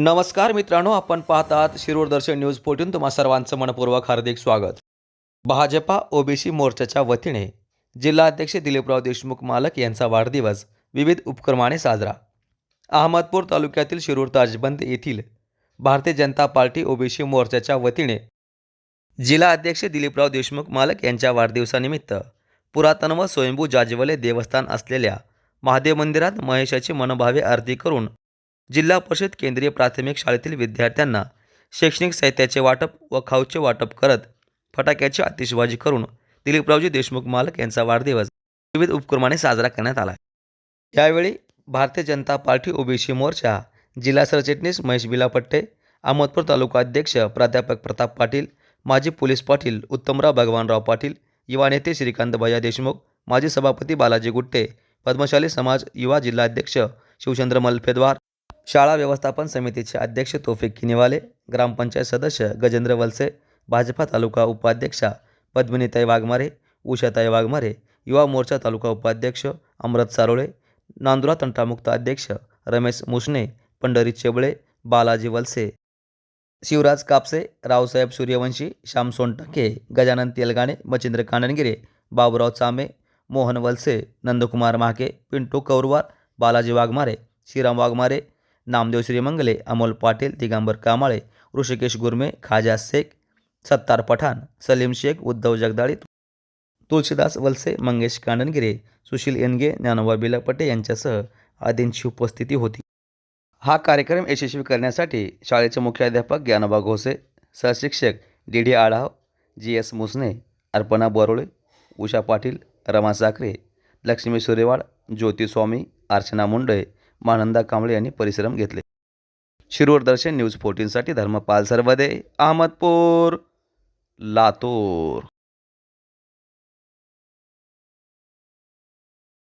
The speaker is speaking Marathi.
नमस्कार मित्रांनो आपण पाहतात शिरूर दर्शन न्यूज फोर्टीन तुम्हा सर्वांचं मनपूर्वक हार्दिक स्वागत. भाजपा ओबीसी मोर्चाच्या वतीने जिल्हाध्यक्ष दिलीपराव देशमुख मालक यांचा वाढदिवस विविध उपक्रमाने साजरा. अहमदपूर तालुक्यातील शिरूर ताजबंद येथील भारतीय जनता पार्टी ओबीसी मोर्चाच्या वतीने जिल्हाध्यक्ष दिलीपराव देशमुख मालक यांच्या वाढदिवसानिमित्त पुरातन व स्वयंभू जाजवले देवस्थान असलेल्या महादेव मंदिरात महेशाची मनोभावे आरती करून जिल्हा परिषद केंद्रीय प्राथमिक शाळेतील विद्यार्थ्यांना शैक्षणिक साहित्याचे वाटप व खाऊचे वाटप करत फटाक्याची आतिषबाजी करून दिलीपरावजी देशमुख मालक यांचा वाढदिवस विविध उपक्रमाने साजरा करण्यात आला. यावेळी भारतीय जनता पार्टी ओबीसी मोर्चा जिल्हा सरचिटणीस महेश बिलापट्टे अहमदपूर तालुका अध्यक्ष प्राध्यापक प्रताप पाटील माजी पोलीस पाटील उत्तमराव भगवानराव पाटील युवा नेते श्रीकांत भैया देशमुख माजी सभापती बालाजी गुट्टे पद्मशाली समाज युवा जिल्हाध्यक्ष शिवचंद्र मल्फेद्वार शाळा व्यवस्थापन समितीचे अध्यक्ष तोफिक किनिवाले ग्रामपंचायत सदस्य गजेंद्र वलसे भाजपा तालुका उपाध्यक्षा पद्मिनीताई वाघमारे उषाताई वाघमारे युवा मोर्चा तालुका उपाध्यक्ष अमृत सारोळे नांदुरा तंटामुक्त अध्यक्ष रमेश मुसणे पंढरी चेबळे बालाजी वलसे शिवराज कापसे रावसाहेब सूर्यवंशी श्याम सोनटके गजानन तेलगाणे मच्छिंद्र कानणगिरे बाबुराव चामे मोहन वलसे नंदकुमार महाके पिंटू कौरवार बालाजी वाघमारे श्रीराम वाघमारे नामदेव श्रीमंगले अमोल पाटील दिगंबर कामाळे ऋषिकेश गुरमे खाजा शेख सत्तार पठाण सलीम शेख उद्धव जगदाळी तुळशीदास वलसे मंगेश कांडणगिरे सुशील एनगे ज्ञानोबा बिलापटे यांच्यासह आदींची उपस्थिती होती. हा कार्यक्रम यशस्वी करण्यासाठी शाळेचे मुख्याध्यापक Dnyanoba Ghose सहशिक्षक D D Adhav G S Musne Arpana Borole Usha Patil Rama Sakhare Lakshmi Surewad Jyoti Swami Archana Munde Mananda Kamble यांनी परिश्रम घेतले. शिरूर दर्शन न्यूज फोर्टीनसाठी धर्मपाल सरवदे अहमदपूर लातूर.